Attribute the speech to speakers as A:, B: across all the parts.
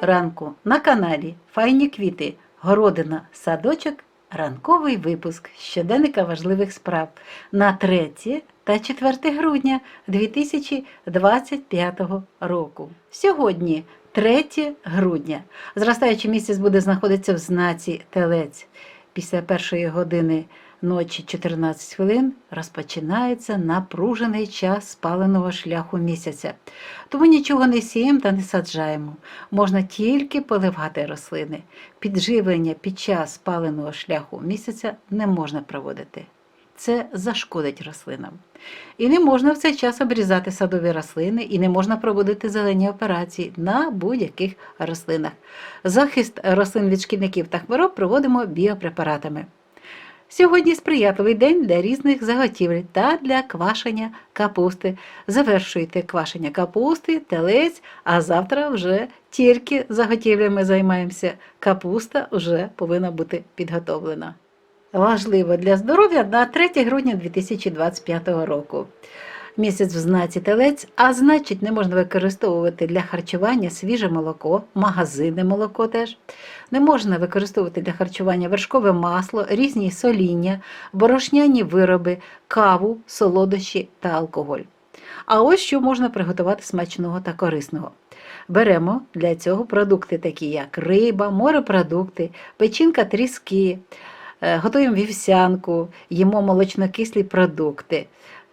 A: ранку на каналі Файні квіти, городина, садочок, ранковий випуск щоденника важливих справ на 3 та 4 грудня 2025 року. Сьогодні 3 грудня. Зростаючий місяць буде знаходитися в знаці Телець. Після першої години ночі 14 хвилин розпочинається напружений час спаленого шляху місяця. Тому нічого не сіємо та не саджаємо. Можна тільки поливати рослини. Підживлення під час спаленого шляху місяця не можна проводити. Це зашкодить рослинам. І не можна в цей час обрізати садові рослини, і не можна проводити зелені операції на будь-яких рослинах. Захист рослин від шкідників та хвороб проводимо біопрепаратами. Сьогодні сприятливий день для різних заготівель та для квашення капусти. Завершуйте квашення капусти, телець, а завтра вже тільки заготівлями займаємося. Капуста вже повинна бути підготовлена. Важливо для здоров'я на 3 грудня 2025 року. Місяць в знаці телець, а значить, не можна використовувати для харчування свіже молоко, магазинне молоко теж. Не можна використовувати для харчування вершкове масло, різні соління, борошняні вироби, каву, солодощі та алкоголь. А ось що можна приготувати смачного та корисного. Беремо для цього продукти, такі як риба, морепродукти, печінка тріски, е, готуємо вівсянку, їмо молочнокислі продукти.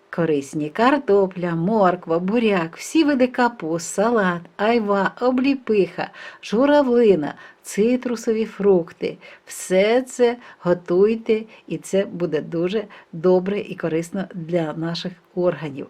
A: Корисні картопля, морква, буряк, всі види капуст, салат, айва, обліпиха, журавлина, цитрусові фрукти. Все це готуйте, і це буде дуже добре і корисно для наших органів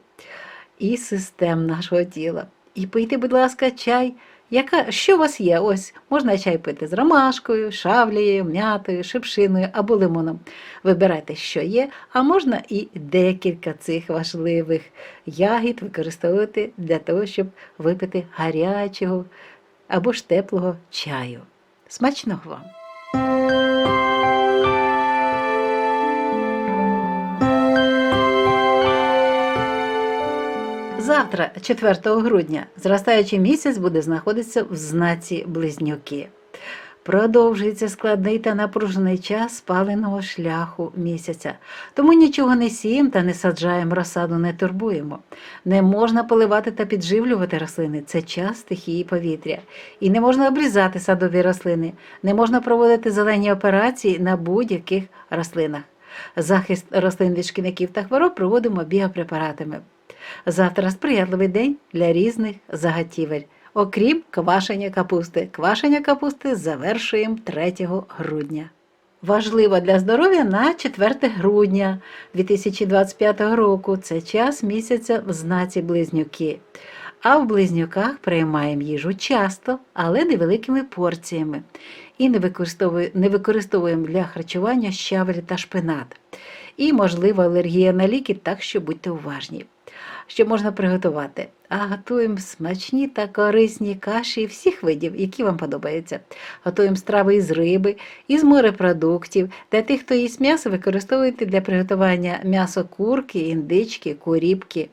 A: і систем нашого тіла. І пийте, будь ласка, чай. Яка, що у вас є? Ось можна чай пити з ромашкою, шавлею, м'ятою, шипшиною або лимоном. Вибирайте, що є, а можна і декілька цих важливих ягід використовувати для того, щоб випити гарячого або ж теплого чаю. Смачного вам! Завтра, 4 грудня, зростаючий місяць буде знаходитися в знаці близнюки. Продовжується складний та напружений час спаленого шляху місяця. Тому нічого не сіємо та не саджаємо, розсаду не турбуємо. Не можна поливати та підживлювати рослини це час стихії повітря. І не можна обрізати садові рослини, не можна проводити зелені операції на будь-яких рослинах. Захист рослин від шкідників та хвороб проводимо біопрепаратами. Завтра сприятливий день для різних заготівель, окрім квашення капусти. Квашення капусти завершуємо 3 грудня. Важливо для здоров'я на 4 грудня 2025 року. Це час місяця в знаці близнюки. А в близнюках приймаємо їжу часто, але невеликими порціями. І не використовуємо, для харчування щавель та шпинат. І, можливо, алергія на ліки, так що будьте уважні що можна приготувати. А готуємо смачні та корисні каші всіх видів, які вам подобаються. Готуємо страви із риби, із морепродуктів. Для тих, хто їсть м'ясо, використовуйте для приготування м'ясо курки, індички, куріпки.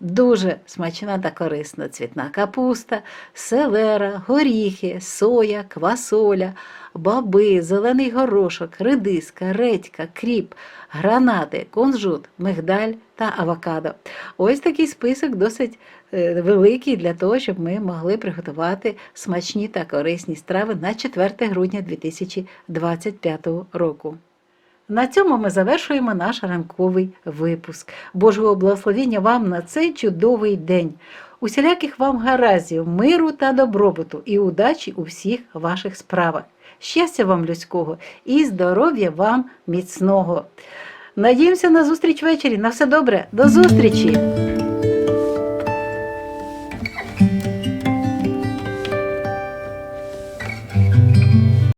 A: Дуже смачна та корисна цвітна капуста, селера, горіхи, соя, квасоля, баби, зелений горошок, редиска, редька, кріп, гранати, кунжут, мигдаль та авокадо. Ось такий список досить великий для того, щоб ми могли приготувати смачні та корисні страви на 4 грудня 2025 року. На цьому ми завершуємо наш ранковий випуск. Божого благословення вам на цей чудовий день. Усіляких вам гараздів, миру та добробуту і удачі у всіх ваших справах. Щастя вам людського і здоров'я вам міцного. Надіємося на зустріч ввечері. На все добре, до зустрічі!